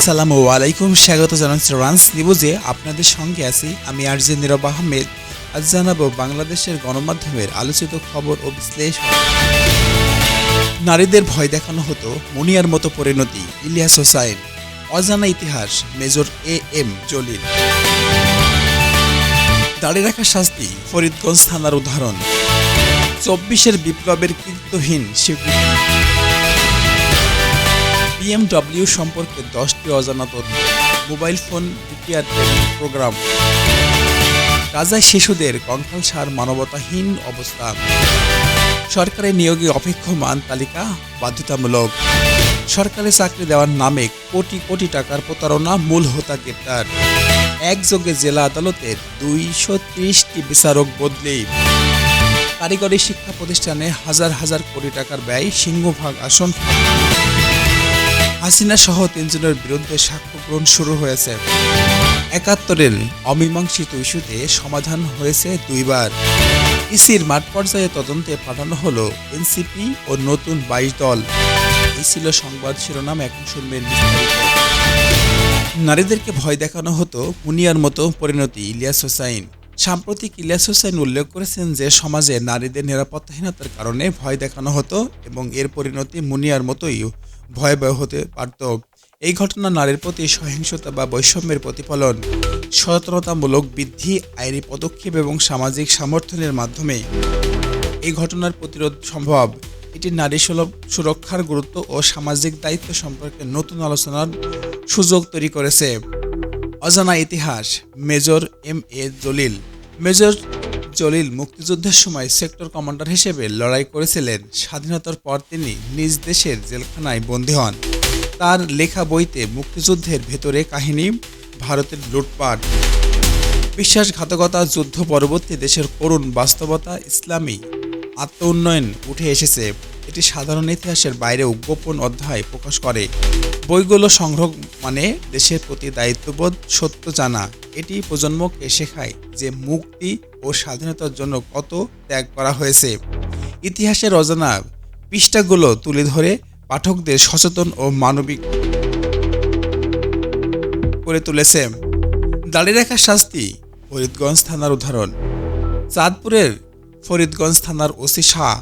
আসসালামু আলাইকুম, স্বাগত জানাচ্ছি রান্স নিউজে। আপনাদের সঙ্গে আছি আমি আরজে নীরব আহমেদ। আজ জানাব বাংলাদেশের গণমাধ্যমের আলোচিত খবর ও বিশ্লেষণ। নারীদের ভয় দেখানো হতো মুনিয়ার মতো পরিণতি, ইলিয়াস হোসাইন। অজানা ইতিহাস, মেজর এ এম জলিল। দাঁড়িয়ে রাখা শাস্তি, ফরিদগঞ্জ থানার উদাহরণ। চব্বিশের বিপ্লবের কীর্তহীন স্বীকৃতি। বিএমডব্লিউ সম্পর্কে দশটি অজানা তথ্য। Mobile phone programme. গাজায় শিশুদের কঙ্কাল সার মানবতাহীন অবস্থা। সরকারের নিয়োগে অপেক্ষমান তালিকা বাধ্যতামূলক। সরকারি চাকরি দেওয়ার নামে কোটি কোটি টাকার প্রতারণা, মূল হোতা গ্রেপ্তার। একযোগে জেলা আদালতের দুইশো ত্রিশটি বিচারক বদলি। কারিগরি শিক্ষা প্রতিষ্ঠানে হাজার হাজার কোটি টাকার ব্যয়, সিংহভাগ আসন। হাসিনা সহ তিনজনের বিরুদ্ধে সাক্ষ্য গ্রহণ শুরু হয়েছে। একাত্তরের অমীমাংসিত ইস্যুতে সমাধান হয়েছে দুইবার। ইসির মাঠ পর্যায়ে তদন্তে পাঠানো হলো এনসিপি ও নতুন বাইশ দল। এই ছিল সংবাদ শিরোনাম, এখন শুনবেন নারীদেরকে ভয় দেখানো হতো মুনিয়ার মতো পরিণতি ইলিয়াস হোসাইন। সাম্প্রতিক ইলিয়াস হোসেন উল্লেখ করেছেন যে, সমাজে নারীদের নিরাপত্তাহীনতার কারণে ভয় দেখানো হতো এবং এর পরিণতি মুনিয়ার মতোই ভয়াবহ হতে পারত। এই ঘটনা নারীর প্রতি সহিংসতা বা বৈষম্যের প্রতিফলন, সচেতনতামূলক বৃদ্ধি, আইনি পদক্ষেপ এবং সামাজিক সমর্থনের মাধ্যমে। এই ঘটনার প্রতিরোধ সম্ভব। এটি নারী সুলভ- সুরক্ষার গুরুত্ব ও সামাজিক দায়িত্ব সম্পর্কে নতুন আলোচনার সুযোগ তৈরি করেছে। অজানা ইতিহাস, major M A Jalil. Major Jalil মুক্তিযুদ্ধের সময় সেক্টর কমান্ডার হিসেবে লড়াই করেছিলেন। স্বাধীনতার পর তিনি নিজ দেশের জেলখানায় বন্দী হন। তার লেখা বইতে মুক্তিযুদ্ধের ভেতরে কাহিনী, ভারতের লুটপাট, বিশ্বাসঘাতকতা, যুদ্ধ পরবর্তী দেশের করুণ বাস্তবতা, ইসলামী আত্ম উন্নয়ন উঠে এসেছে। এটি সাধারণ ইতিহাসের বাইরে গোপন অধ্যায় প্রকাশ করে। বইগুলো সংগ্রহ মানে দেশের প্রতি দায়িত্ববোধ সত্য জানা। এটি প্রজন্মকে শেখায় যে মুক্তি ও স্বাধীনতার জন্য কত ত্যাগ করা হয়েছে। ইতিহাসের অজানা পৃষ্ঠাগুলো তুলে ধরে পাঠকদের সচেতন ও মানবিক করে তুলেছে। দাঁড়িয়ে রাখার শাস্তি ফরিদগঞ্জ থানার উদাহরণ। চাঁদপুরের ফরিদগঞ্জ থানার ওসি শাহ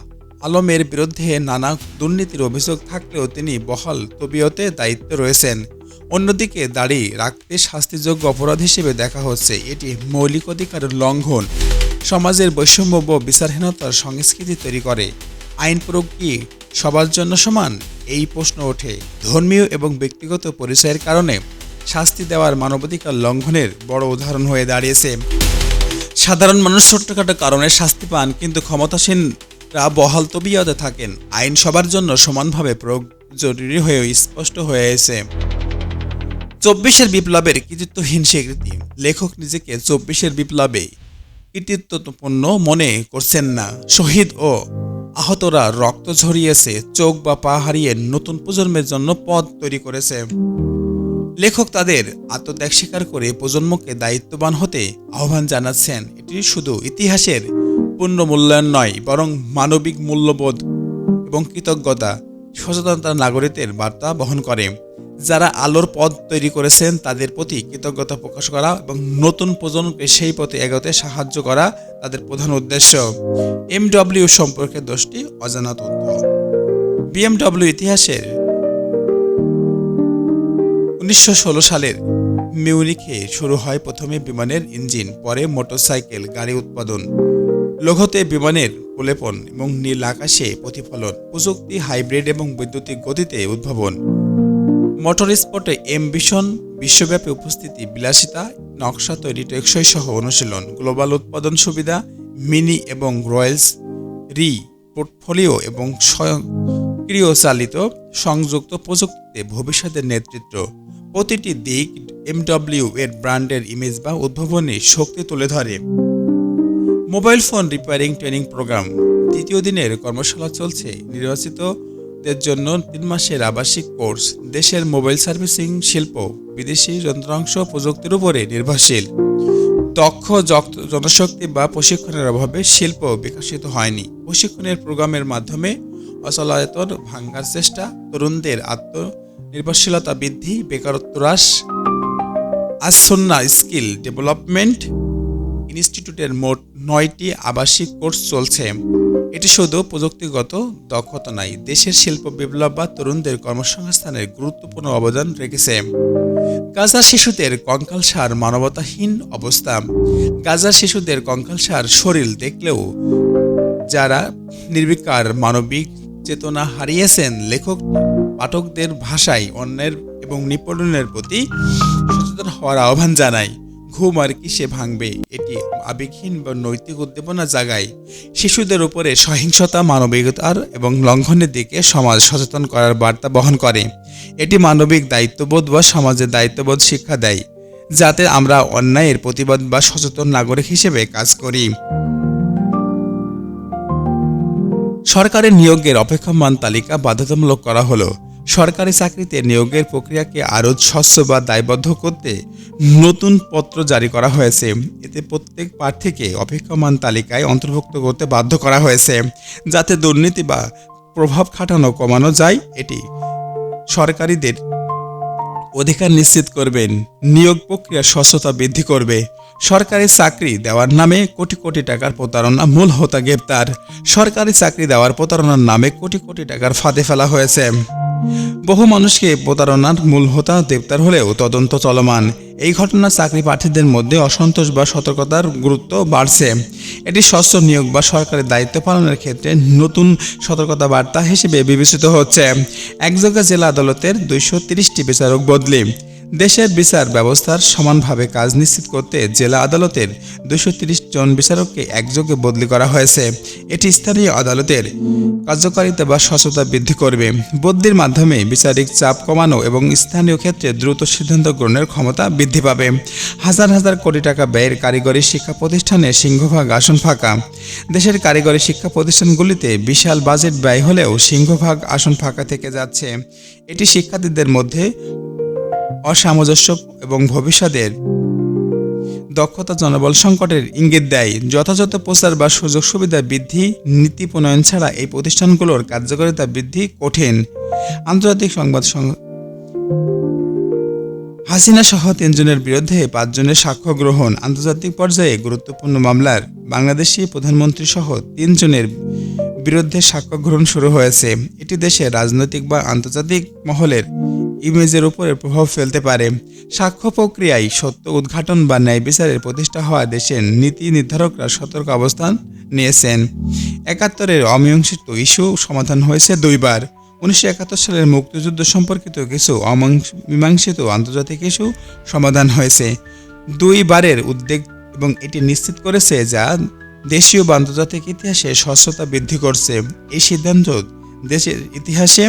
আলমের বিরুদ্ধে নানা দুর্নীতির অভিযোগ থাকলেও তিনি বহাল তবিয়তে দায়িত্বে রয়েছেন। অন্যদিকে দাড়ি রাখতে শাস্তিযোগ্য অপরাধ হিসেবে দেখা হচ্ছে। এটি মৌলিক অধিকারের লঙ্ঘন, সমাজের বৈষম্য ও বিচারহীনতার সংস্কৃতি তৈরি করে। আইন প্রয়োগ কি সবার জন্য সমান? এই প্রশ্ন ওঠে। ধর্মীয় এবং ব্যক্তিগত পরিচয়ের কারণে শাস্তি দেওয়ার মানবাধিকার লঙ্ঘনের বড় উদাহরণ হয়ে দাঁড়িয়েছে। সাধারণ মানুষ ছোট্টখাটো কারণে শাস্তি পান, কিন্তু ক্ষমতাসীনরা বহাল তবিয়তে থাকেন। আইন সবার জন্য সমানভাবে প্রয়োগ জরুরি হয়েও স্পষ্ট হয়েছে চব্বিশের বিপ্লবের কৃতিত্বহীন স্বীকৃতি। লেখক নিজেকে চব্বিশের বিপ্লবে কৃতিত্বপূর্ণ মনে করছেন না। শহীদ ও আহতরা রক্ত ঝরিয়েছে, চোখ বা পা হারিয়ে নতুন প্রজন্মের জন্য পথ তৈরি করেছে। লেখক তাদের আত্মত্যাগ স্বীকার করে প্রজন্মকে দায়িত্ববান হতে আহ্বান জানাচ্ছেন। এটি শুধু ইতিহাসের পূর্ণ মূল্যায়ন নয়, বরং মানবিক মূল্যবোধ এবং কৃতজ্ঞতা সচেতনতার নাগরিকদের বার্তা বহন করে। যারা আলোর পথ তৈরি করেছেন, তাদের প্রতি কৃতজ্ঞতা প্রকাশ করা এবং নতুন প্রজন্মকে সেই পথে এগোতে সাহায্য করা তাদের প্রধান উদ্দেশ্য। এমডব্লিউ সম্পর্কে দশটি অজানা তথ্য। বিএমডব্লিউ ইতিহাসের উনিশশো ষোলো সালের মিউনিখে শুরু হয় প্রথমে বিমানের ইঞ্জিন, পরে মোটরসাইকেল, গাড়ি উৎপাদন। লঘুতে বিমানের প্রলেপন এবং নীল আকাশে প্রতিফলন, প্রযুক্তি, হাইব্রিড এবং বৈদ্যুতিক গতিতে উদ্ভাবন। মোটর স্পটে এমবিশন বিশ্বব্যাপী উপস্থিতি, বিলাসিতা, নকশা তৈরি টেকসই সহ অনুশীলন, গ্লোবাল উৎপাদন সুবিধা, মিনি এবং রয়্যালস রি পোর্টফোলিও এবং স্বয়ংক্রিয় চালিত সংযুক্ত প্রযুক্তিতে ভবিষ্যতের নেতৃত্ব। প্রতিটি দিক এমডব্লিউ এর ব্র্যান্ডের ইমেজ বা উদ্ভাবনী শক্তি তুলে ধরে। Mobile phone repairing training programme তৃতীয় দিনের কর্মশালা চলছে। নির্বাচিতদের জন্য তিন মাসের আবাসিক কোর্স, দেশের মোবাইল সার্ভিসিং শিল্প, বিদেশি যন্ত্রাংশ প্রযুক্তির উপরে নির্ভরশীল। দক্ষ জনশক্তি বা প্রশিক্ষণের অভাবে শিল্প বিকশিত হয়নি। প্রশিক্ষণের প্রোগ্রামের মাধ্যমে অচলায়তন, ভাঙ্গার চেষ্টা, তরুণদের আত্মনির্ভরশীলতা বৃদ্ধি, বেকারত্ব হ্রাস আসন্না স্কিল ডেভেলপমেন্ট ইনস্টিটিউটের মোট নয়টি আবাসিক কোর্স চলছে। এটি শুধু প্রযুক্তিগত দক্ষতা নাই, দেশের শিল্প বিপ্লব বা তরুণদের কর্মসংস্থানের গুরুত্বপূর্ণ অবদান রেখেছে। গাজা শিশুদের কঙ্কালসার মানবতাহীন অবস্থা। গাজা শিশুদের কঙ্কালসার শরীর দেখলেও যারা নির্বিকার মানবিক চেতনা হারিয়েছেন, লেখক, পাঠকদের ভাষায় অন্যের এবং নিপীড়নের প্রতি সচেতন হওয়ার আহ্বান জানায়। ঘুম আর কিসে ভাঙবে? এটি আবেগহীন বা নৈতিক উদ্দীপনা জাগায়। শিশুদের উপরে সহিংসতা, মানবিকতার এবং লঙ্ঘনের দিকে সমাজ সচেতন করার বার্তা বহন করে। এটি মানবিক দায়িত্ববোধ বা সমাজের দায়িত্ববোধ শিক্ষা দেয়, যাতে আমরা অন্যায়ের প্রতিবাদ বা সচেতন নাগরিক হিসেবে কাজ করি। সরকারের নিয়োগের অপেক্ষমান তালিকা বাধ্যতামূলক করা হলো। সরকারি চাকরিতে নিয়োগের প্রক্রিয়াকে আরও স্বচ্ছ বা দায়বদ্ধ করতে নতুন পত্র জারি করা হয়েছে। এতে প্রত্যেক প্রার্থীকে অপেক্ষমান তালিকায় অন্তর্ভুক্ত করতে বাধ্য করা হয়েছে, যাতে দুর্নীতি বা প্রভাব খাটানো কমানো যায়, এটি সরকারিদের অধিকার নিশ্চিত করবেন। নিয়োগ প্রক্রিয়ার স্বচ্ছতা বৃদ্ধি করবে। সরকারি চাকরি দেওয়ার নামে কোটি কোটি টাকার প্রতারণা মূল হোতা গ্রেপ্তার। সরকারি চাকরি দেওয়ার প্রতারণার নামে কোটি কোটি টাকার ফাঁদে ফেলা হয়েছে। বহু মানুষকে প্রতারণার মূল হোতা গ্রেপ্তার হলেও তদন্ত চলমান। এই ঘটনা চাকরি প্রার্থীদের মধ্যে অসন্তোষ বা সতর্কতার গুরুত্ব বাড়ছে। এটি স্বচ্ছ নিয়োগ বা সরকারের দায়িত্ব পালনের ক্ষেত্রে নতুন সতর্কতা বার্তা হিসেবে বিবেচিত হচ্ছে। একযোগে জেলা আদালতের দুইশো তিরিশটি বিচারক বদলি। দেশের বিচার ব্যবস্থার সমানভাবে কাজ নিশ্চিত করতে জেলা আদালতের দুশো জন বিচারককে একযোগে বদলি করা হয়েছে। এটি স্থানীয় আদালতের কার্যকারিতা বা স্বচ্ছতা বৃদ্ধি করবে। বদলির মাধ্যমে বিচারিক চাপ কমানো এবং স্থানীয় ক্ষেত্রে দ্রুত সিদ্ধান্ত গ্রহণের ক্ষমতা বৃদ্ধি পাবে। হাজার হাজার কোটি টাকা ব্যয়ের কারিগরি শিক্ষা প্রতিষ্ঠানে সিংহভাগ আসন ফাঁকা। দেশের কারিগরি শিক্ষা প্রতিষ্ঠানগুলিতে বিশাল বাজেট ব্যয় হলেও সিংহভাগ আসন ফাঁকা থেকে যাচ্ছে। এটি শিক্ষার্থীদের মধ্যে অসামঞ্জস্য এবং ভবিষ্যতের দক্ষতা জনবল সংকটের ইঙ্গিত দেয়। যথাযথ প্রচার বা সুযোগ সুবিধা বৃদ্ধি, নীতি প্রণয়ন ছাড়া এই প্রতিষ্ঠানগুলোর কার্যকারিতা বৃদ্ধি কঠিন। আন্তর্জাতিক সংবাদ হাসিনা সহ তিনজনের বিরুদ্ধে পাঁচজনের সাক্ষ্য গ্রহণ, আন্তর্জাতিক পর্যায়ে গুরুত্বপূর্ণ মামলার বাংলাদেশি প্রধানমন্ত্রী সহ তিনজনের বিরুদ্ধে সাক্ষ্য গ্রহণ শুরু হয়েছে। এটি দেশের রাজনৈতিক বা আন্তর্জাতিক মহলের ইমেজের উপরে প্রভাব ফেলতে পারে। সাক্ষ্য প্রক্রিয়ায় সত্য উদ্ঘাটন বা ন্যায় বিচারের প্রতিষ্ঠা হওয়া দেশের নীতি নির্ধারকরা সতর্ক অবস্থান নিয়েছেন। একাত্তরের অমীমাংসিত ইস্যু সমাধান হয়েছে দুইবার। উনিশশো একাত্তর সালের মুক্তিযুদ্ধ সম্পর্কিত কিছু অমীমাংসিত আন্তর্জাতিক ইস্যু সমাধান হয়েছে। দুইবারের উদ্বেগ এবং এটি নিশ্চিত করেছে যা দেশীয় বা আন্তর্জাতিক ইতিহাসে স্বচ্ছতা বৃদ্ধি করছে। এই সিদ্ধান্ত দেশের ইতিহাসে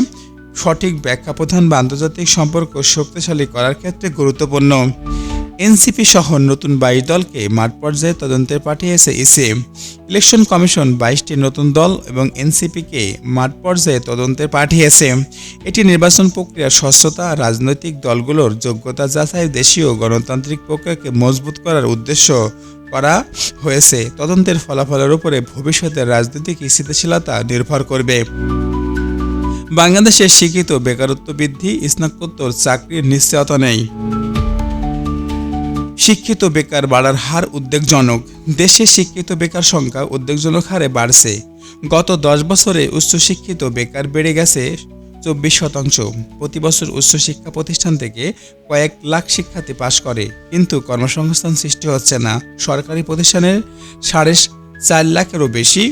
সঠিক ব্যাখ্যা প্রধান বা আন্তর্জাতিক সম্পর্ক শক্তিশালী করার ক্ষেত্রে গুরুত্বপূর্ণ। এনসিপি সহ নতুন বাইশ দলকে মাঠ পর্যায়ে তদন্তে পাঠিয়েছে ইসি। ইলেকশন কমিশন বাইশটি নতুন দল এবং এনসিপিকে মাঠ পর্যায়ে তদন্তে পাঠিয়েছে। এটি নির্বাচন প্রক্রিয়ার স্বচ্ছতা রাজনৈতিক দলগুলোর যোগ্যতা যাচাই, দেশীয় গণতান্ত্রিক প্রক্রিয়াকে মজবুত করার উদ্দেশ্য করা হয়েছে। তদন্তের ফলাফলের উপরে ভবিষ্যতের রাজনৈতিক স্থিতিশীলতা নির্ভর করবে। বাংলাদেশের শিক্ষিত, বেকারত্ব বৃদ্ধি, স্নাতকোত্তর চাকরির নিশ্চয়তা নেই। শিক্ষিত বেকার বাড়ার হার উদ্বেগজনক। দেশে শিক্ষিত বেকার সংখ্যা উদ্বেগজনক হারে বাড়ছে। গত দশ বছরে উচ্চশিক্ষিত বেকার বেড়ে গেছে চব্বিশ শতাংশ। প্রতি বছর উচ্চশিক্ষা প্রতিষ্ঠান থেকে কয়েক লাখ শিক্ষার্থী পাশ করে। কিন্তু কর্মসংস্থান সৃষ্টি হচ্ছে না। সরকারি প্রতিষ্ঠানের সাড়ে চার লাখেরও বেশি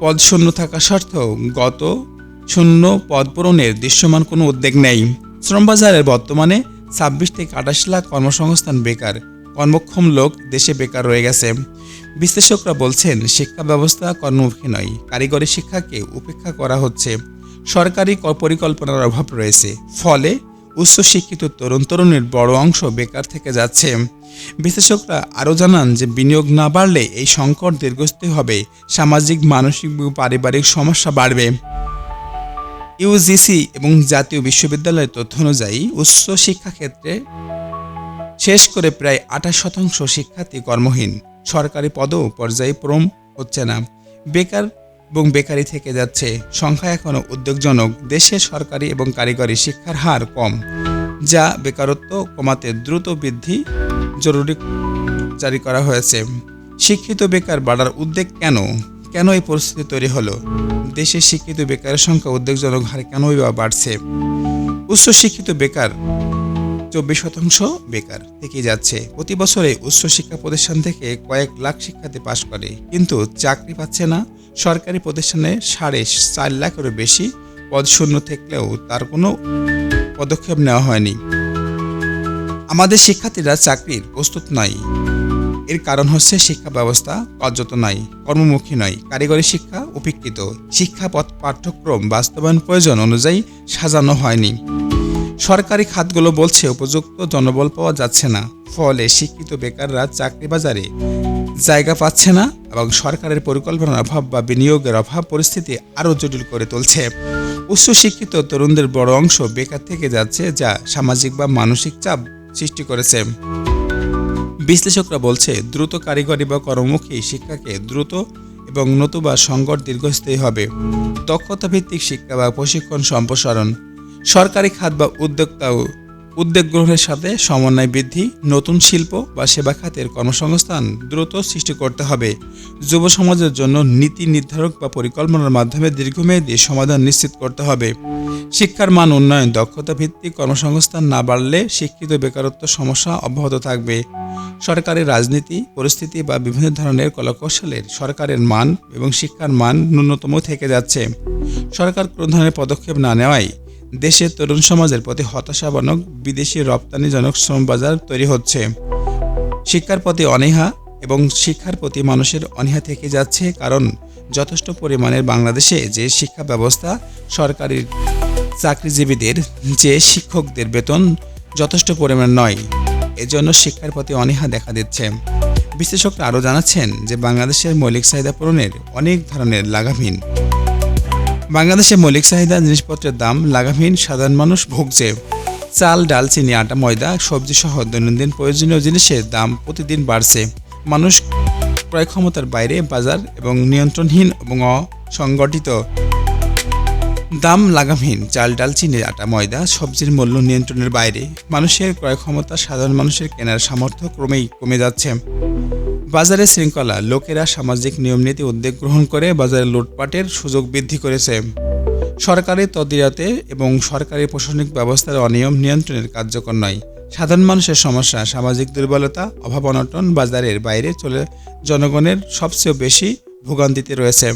পদ শূন্য থাকা সত্ত্বেও গত শূন্য পদ পূরণের দৃশ্যমান কোনো উদ্যোগ নেই। শ্রমবাজারের বর্তমানে ছাব্বিশ থেকে আঠাশ লাখ কর্মসংস্থান বেকার। কর্মক্ষম লোক দেশে বেকার রয়ে গেছে। বিশ্লেষকরা বলছেন, শিক্ষা ব্যবস্থা কর্মমুখী নয়, কারিগরি শিক্ষাকে উপেক্ষা করা হচ্ছে। সরকারি পরিকল্পনার অভাব রয়েছে। ফলে উচ্চশিক্ষিত তরুণ তরুণীর বড় অংশ বেকার থেকে যাচ্ছে। বিশ্লেষকরা আরও জানান যে, বিনিয়োগ না বাড়লে এই সংকট দীর্ঘস্থায়ী হবে। সামাজিক, মানসিক পারিবারিক সমস্যা বাড়বে। ইউজিসি এবং জাতীয় বিশ্ববিদ্যালয়ের তথ্য অনুযায়ী উচ্চ শিক্ষা ক্ষেত্রে শেষ করে প্রায় আঠাশ শতাংশ শিক্ষার্থী কর্মহীন। সরকারি পদও পর্যায়ে প্রম হচ্ছে না। বেকার এবং বেকারি থেকে যাচ্ছে। সংখ্যা এখনও উদ্যোগজনক দেশে সরকারি এবং কারিগরি শিক্ষার হার কম, যা বেকারত্ব কমাতে দ্রুত বৃদ্ধি জরুরি জারি করা হয়েছে। শিক্ষিত বেকার বাড়ার উদ্বেগ কেন? কেন এই পরিস্থিতি তৈরি হলো? দেশে শিক্ষিত বেকারের সংখ্যা উদ্বেগজনক হারে কেনই বা বাড়ছে? উচ্চ শিক্ষিত বেকার চব্বিশ শতাংশ বেকার থেকে যাচ্ছে। প্রতি বছরে উচ্চ শিক্ষা প্রতিষ্ঠান থেকে কয়েক লাখ শিক্ষার্থী পাশ করে, কিন্তু চাকরি পাচ্ছে না। সরকারি প্রতিষ্ঠানে সাড়ে চার লাখেরও বেশি পদ শূন্য থাকলেও তার কোনো পদক্ষেপ নেওয়া হয়নি। আমাদের শিক্ষার্থীরা চাকরির প্রস্তুত নয়। এর কারণ হচ্ছে শিক্ষা ব্যবস্থা কার্যত নয় কর্মমুখী নয়, কারিগরি শিক্ষা উপেক্ষিত। শিক্ষা পাঠ্যক্রম বাস্তবায়ন প্রয়োজন অনুযায়ী সাজানো হয়নি। সরকারি খাতগুলো বলছে উপযুক্ত জনবল পাওয়া যাচ্ছে না, ফলে শিক্ষিত বেকাররা চাকরি বাজারে জায়গা পাচ্ছে না এবং সরকারের পরিকল্পনার অভাব বা বিনিয়োগের অভাব পরিস্থিতি আরও জটিল করে তুলছে। উচ্চশিক্ষিত তরুণদের বড় অংশ বেকার থেকে যাচ্ছে, যা সামাজিক বা মানসিক চাপ সৃষ্টি করেছে। বিশ্লেষকরা বলছে, দ্রুত কারিগরি বা কর্মমুখী শিক্ষাকে দ্রুত এবং নতুবা সংকট দীর্ঘস্থায়ী হবে। দক্ষতা ভিত্তিক শিক্ষা বা প্রশিক্ষণ সম্প্রসারণ, সরকারি খাত বা উদ্যোক্তা ও উদ্যোগ গ্রহণের সাথে সমন্বয় বৃদ্ধি, নতুন শিল্প বা সেবা খাতের কর্মসংস্থান দ্রুত সৃষ্টি করতে হবে। যুব সমাজের জন্য নীতি নির্ধারক বা পরিকল্পনার মাধ্যমে দীর্ঘমেয়াদী সমাধান নিশ্চিত করতে হবে। শিক্ষার মান উন্নয়ন, দক্ষতা ভিত্তিক কর্মসংস্থান না বাড়লে শিক্ষিত বেকারত্ব সমস্যা অব্যাহত থাকবে। সরকারের রাজনীতি, পরিস্থিতি বা বিভিন্ন ধরনের কলাকৌশলের সরকারের মান এবং শিক্ষার মান ন্যূনতম থেকে যাচ্ছে। সরকার কোনো ধরনের পদক্ষেপ না নেওয়ায় দেশের তরুণ সমাজের প্রতি হতাশাজনক, বিদেশি রপ্তানিজনক শ্রম বাজার তৈরি হচ্ছে। শিক্ষার প্রতি অনীহা এবং শিক্ষার প্রতি মানুষের অনীহা থেকে যাচ্ছে কারণ যথেষ্ট পরিমাণের বাংলাদেশে যে শিক্ষা ব্যবস্থা সরকারি চাকরিজীবীদের, যে শিক্ষকদের বেতন যথেষ্ট পরিমাণ নয়, এজন্য শিক্ষার প্রতি অনীহা দেখা দিচ্ছে। বিশ্লেষকরা আরও জানাচ্ছেন যে বাংলাদেশের মৌলিক চাহিদা পূরণের অনেক ধরনের লাগামহীন বাংলাদেশে মৌলিক চাহিদা, জিনিসপত্রের দাম, লাগামহীন, সাধারণ মানুষ ভুগছে চাল, ডাল, চিনি, আটা, ময়দা সবজি সহ দৈনন্দিন প্রয়োজনীয় জিনিসের দাম প্রতিদিন বাড়ছে। মানুষ ক্রয় ক্ষমতার বাইরে বাজার এবং নিয়ন্ত্রণহীন এবং অসংগঠিত। দাম লাগামহীন, চাল, ডাল, চিনি, আটা, ময়দা, সবজির মূল্য নিয়ন্ত্রণের বাইরে। মানুষের ক্রয় ক্ষমতা সাধারণ মানুষের কেনার সামর্থ্য ক্রমেই কমে যাচ্ছে। বাজারে শৃঙ্খলা, লোকেরা সামাজিক নিয়মনীতি উদ্যোগ গ্রহণ করে বাজারে লুটপাটের সুযোগ বৃদ্ধি করেছে। সরকারি তদিরাতে এবং সরকারি প্রশাসনিক ব্যবস্থার অনিয়ম নিয়ন্ত্রণের কার্যকর নয়। সাধারণ মানুষের সমস্যা, সামাজিক দুর্বলতা, অভাব অনটন বাজারের বাইরে চলে জনগণের সবচেয়ে বেশি ভোগান্তিতে রয়েছে।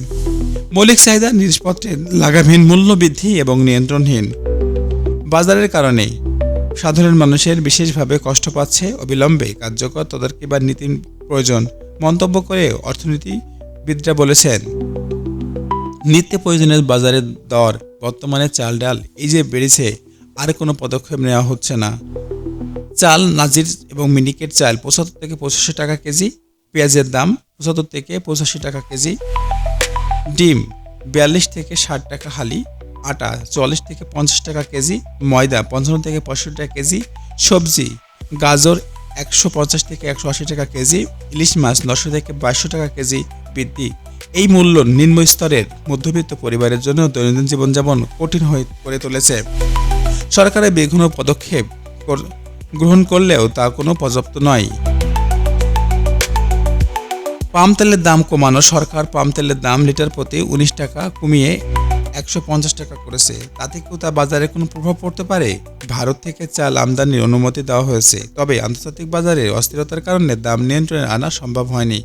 মৌলিক চাহিদা জিনিসপত্রের লাগামহীন মূল্য বৃদ্ধি এবং নিয়ন্ত্রণহীন বাজারের কারণে সাধারণ মানুষের বিশেষভাবে কষ্ট পাচ্ছে অবিলম্বে কার্যকর তদারকি বা নীতি প্রয়োজন। মন্তব্য করে অর্থনীতিবিদরা বলেছেন, নিত্য প্রয়োজনীয় বাজারের দর, বর্তমানে চাল ডাল, এই যে বেড়েছে, আর কোনো পদক্ষেপ নেওয়া হচ্ছে না। চাল, নাজির এবং মিনিকেট চাল পঁচাত্তর থেকে পঁচাশি টাকা কেজি, পেঁয়াজের দাম পঁচাত্তর থেকে পঁচাশি টাকা কেজি, ডিম বিয়াল্লিশ থেকে ষাট টাকা হালি, আটা চল্লিশ থেকে পঞ্চাশ টাকা কেজি, ময়দা পঞ্চান্ন থেকে পঁয়ষট্টি টাকা কেজি, সবজি, গাজর একশো পঞ্চাশ থেকে একশো আশি টাকা কেজি, ইলিশ মাছ নশো থেকে বাইশশো টাকা কেজি বৃদ্ধি। এই মূল্য নিম্ন স্তরের মধ্যবিত্ত পরিবারের জন্য দৈনন্দিন জীবনযাপন কঠিন হয়ে করে তুলেছে। সরকারের বিভিন্ন পদক্ষেপ গ্রহণ করলেও তা কোনো পর্যাপ্ত নয়। পাম তেলের দাম কমানো সরকার পাম তেলের দাম লিটার প্রতি উনিশ টাকা কমিয়ে একশো পঞ্চাশ টাকা করেছে। তাতে তা বাজারে কোনো প্রভাব পড়তে পারে? ভারত থেকে চাল আমদানির অনুমতি দেওয়া হয়েছে। তবে আন্তর্জাতিক বাজারে অস্থিরতার কারণে দাম নিয়ন্ত্রণে আনা সম্ভব হয়নি।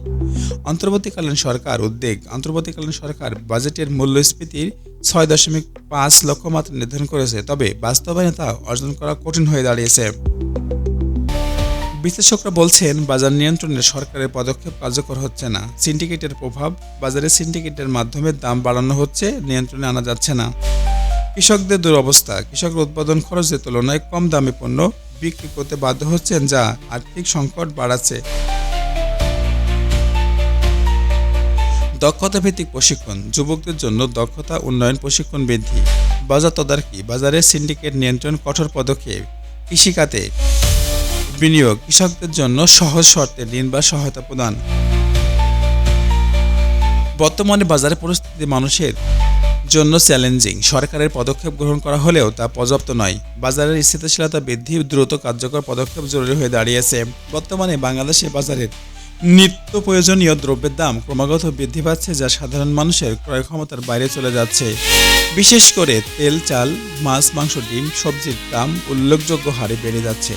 অন্তর্বর্তীকালীন সরকার উদ্বেগ, অন্তর্বর্তীকালীন সরকার বাজেটের মূল্যস্ফীতির ছয় দশমিক পাঁচ লক্ষ মাত্রা নির্ধারণ করেছে। তবে বাস্তবায়নে তা অর্জন করা কঠিন হয়ে দাঁড়িয়েছে। বিশ্লেষকরা বলছেন, বাজার নিয়ন্ত্রণে সরকারের পদক্ষেপ কার্যকর হচ্ছে না। সিন্ডিকেটের প্রভাব, বাজারে সিন্ডিকেটের মাধ্যমে দাম বাড়ানো হচ্ছে, নিয়ন্ত্রণে আনা যাচ্ছে না। কৃষকদের দুরবস্থা, কৃষকরা উৎপাদন খরচের তুলনায় কম দামে পণ্য বিক্রি করতে বাধ্য হচ্ছেন যা আর্থিক সংকট বাড়াচ্ছে। দক্ষতা ভিত্তিক প্রশিক্ষণ, যুবকদের জন্য দক্ষতা উন্নয়ন প্রশিক্ষণ বৃদ্ধি। বাজার তদারকি, বাজারে সিন্ডিকেট নিয়ন্ত্রণ কঠোর পদক্ষেপ। কৃষিখাতে বিনিয়োগ কৃষকদের জন্য সহজ শর্তে ঋণ বা সহায়তা প্রদান। বর্তমানে বাজারের পরিস্থিতি মানুষের জন্য চ্যালেঞ্জিং। সরকারের পদক্ষেপ গ্রহণ করা হলেও তা পর্যাপ্ত নয়। বাজারের স্থিতিশীলতা বৃদ্ধি দ্রুত কার্যকর পদক্ষেপ জরুরি হয়ে দাঁড়িয়েছে। বর্তমানে বাংলাদেশের বাজারের নিত্য প্রয়োজনীয় দ্রব্যের দাম ক্রমাগত বৃদ্ধি পাচ্ছে যা সাধারণ মানুষের ক্রয় ক্ষমতার বাইরে চলে যাচ্ছে। বিশেষ করে তেল, চাল, মাছ, মাংস, ডিম, সবজির দাম উল্লেখযোগ্য হারে বেড়ে যাচ্ছে।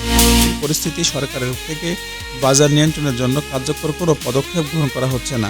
পরিস্থিতি সরকারের থেকে বাজার নিয়ন্ত্রণের জন্য কার্যকর কোনো পদক্ষেপ গ্রহণ করা হচ্ছে না।